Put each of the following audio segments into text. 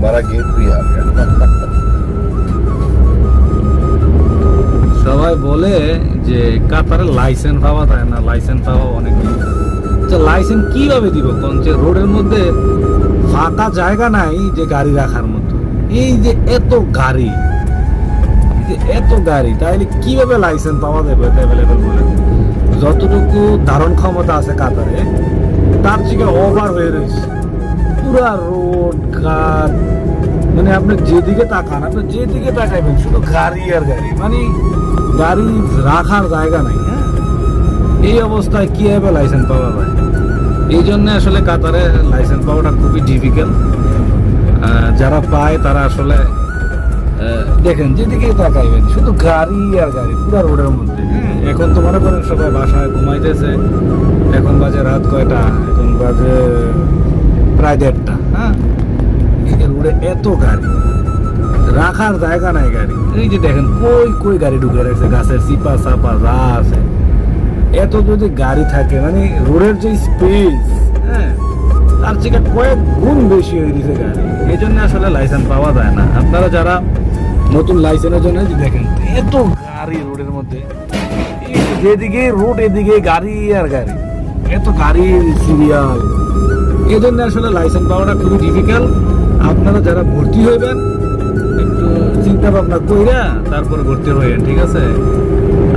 हमारा गेट भी आ गया সবাই বলে যে কাতারে লাইসেন্স পাওয়া যায় না লাইসেন্স পাওয়া অনেক তো লাইসেন্স কিভাবে দিব কোন যে রোডের মধ্যে ফাঁকা জায়গা নাই যে গাড়ি রাখার মতো এই যে এত গাড়ি এই যে এত গাড়ি তাহলে কিভাবে লাইসেন্স পাওয়া যাবে অ্যাভেলেবেল বলে যতটুকু ধারণ ক্ষমতা আছে কাতারে তার থেকে ওভার হয়ে রয়েছে পুরা রোড, ঘাট মানে আপনি যেদিকে তাকান, আপনি যেদিকে তাকাইবেন, শুধু গাড়ি আর গাড়ি মানে গাড়ি রাখার জায়গা নাই হ্যাঁ? এই অবস্থায় কীভাবে লাইসেন্স পাওয়া যায়? এই জন্য আসলে কাতারে লাইসেন্স পাওয়াটা খুবই ডিফিকাল্ট যারা পায় তারা আসলে দেখেন, যেদিকে তাকাইবেন, শুধু গাড়ি আর গাড়ি, পুরো রোডের মধ্যে হ্যাঁ? এখন তো মনে করেন সবাই বাসায় ঘুমাইতেছে, এখন বাজে রাত কয়টা? এখন বাজে প্রায় দেড়টা হ্যাঁ রোডে এত গাড়ি। রাখার জায়গা নাই গাড়ি। এই যে দেখেন কই কই গাড়ি ঢুকে রাখছে গাছের চিপা চাপা যা আছে। এত যদি গাড়ি থাকে মানে রোডের যে স্পেস হ্যাঁ। তার থেকে কয়েক গুণ বেশি হয়ে গেছে গাড়ি। এই জন্য আসলে লাইসেন্স পাওয়া যায় না। আপনারা যারা নতুন লাইসেন্সের জন্য দেখেন এত গাড়ি রোডের মধ্যে। যেদিকে রোড এদিকে গাড়ি আর গাড়ি। এত গাড়ির সিরিয়াল এই জন্য আসলে লাইসেন্স পাওয়াটা খুবই ডিফিকাল্ট আপনারা যারা ভর্তি হইবেন, একটু চিন্তা ভাবনা কইরা তারপরে ভর্তি হইবেন ঠিক আছে?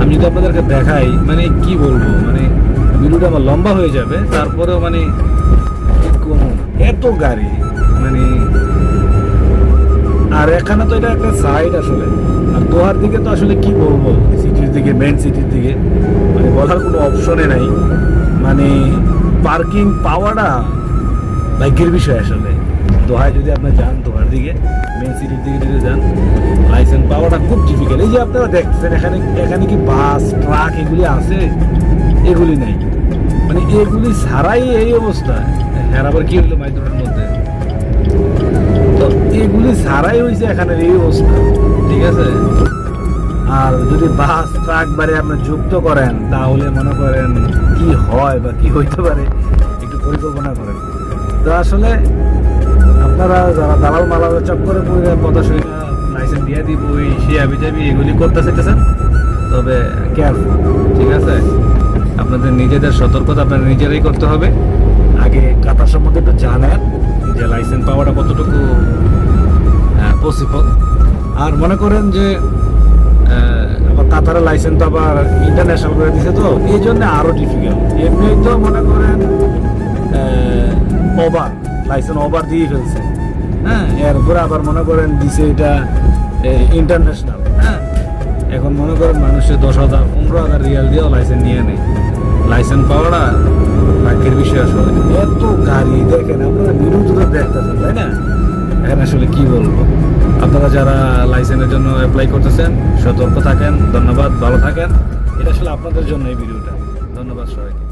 আমি যদি আপনাদেরকে দেখাই মানে কি বলব মানে ভিডিওটা আমার লম্বা হয়ে যাবে, তারপরেও মানে এত গাড়ি মানে আর এখানে তো এটা একটা সাইড আসলে। আর দোহার দিকে তো আসলে কি বলব সিটির দিকে মেন সিটির দিকে মানে বলার কোনো অপশনে নাই। মানে পার্কিং পাওয়াটা ভাগ্যের বিষয় আসলে। দোহায় যদি আপনি যান দোহার দিকে মেন সিটির দিকে যদি যান লাইসেন্স পাওয়াটা খুব ডিফিকাল্ট এই যে আপনারা দেখছেন এখানে এখানে কি বাস ট্রাক এগুলি আছে? এগুলি নাই। মানে এগুলি ছাড়াই এই অবস্থা। হ্যাঁ আবার কি হইল মাইদ্রোনের মধ্যে? তো এগুলি ছাড়াই হয়েছে এখানে এই অবস্থা। ঠিক আছে? আর যদি বাস ট্রাক বারে আপনি যুক্ত করেন, তাহলে মনে করেন কি হয় বা কি হইতে পারে, একটু পরিকল্পনা করেন। তো আসলে আপনারা যারা দালাল মালাল চক্করে পড়ে কথা শুনে লাইসেন্স দিয়ে দিব ওই সে আবি যাবি এগুলি করতে চাইতেছেন তবে কেয়ারফুল ঠিক আছে? আপনাদের নিজেদের সতর্কতা আপনাদের নিজেরাই করতে হবে। আগে কাতার সম্বন্ধে একটু জানেন যে লাইসেন্স পাওয়াটা কতটুকু পসিবল আর মনে করেন যে আবার কাতারের লাইসেন্স তো আবার ইন্টারন্যাশনাল করে দিছে তো, এই জন্য আরও ডিফিকাল্ট এমনি তো মনে করেন ওভার লাইসেন্স ওভার দিয়ে ফেলছে। হ্যাঁ। এরপরে আবার মনে করেন দিছে এটা ইন্টারন্যাশনাল হ্যাঁ। এখন মনে করেন মানুষের দশ হাজার পনেরো হাজার রিয়াল দিয়েও লাইসেন্স নিয়ে নেয়। লাইসেন্স পাওয়াটা ভাগ্যের বিষয় আসলে। এত গাড়ি দেখেন আপনারা বিরুদ্ধ দেখতেছেন তাই না? এখন আসলে কি বলব? আপনারা যারা লাইসেন্সের জন্য অ্যাপ্লাই করতেছেন সতর্ক থাকেন ধন্যবাদ ভালো থাকেন। এটা আসলে আপনাদের জন্য এই ভিডিওটা। ধন্যবাদ সবাইকে।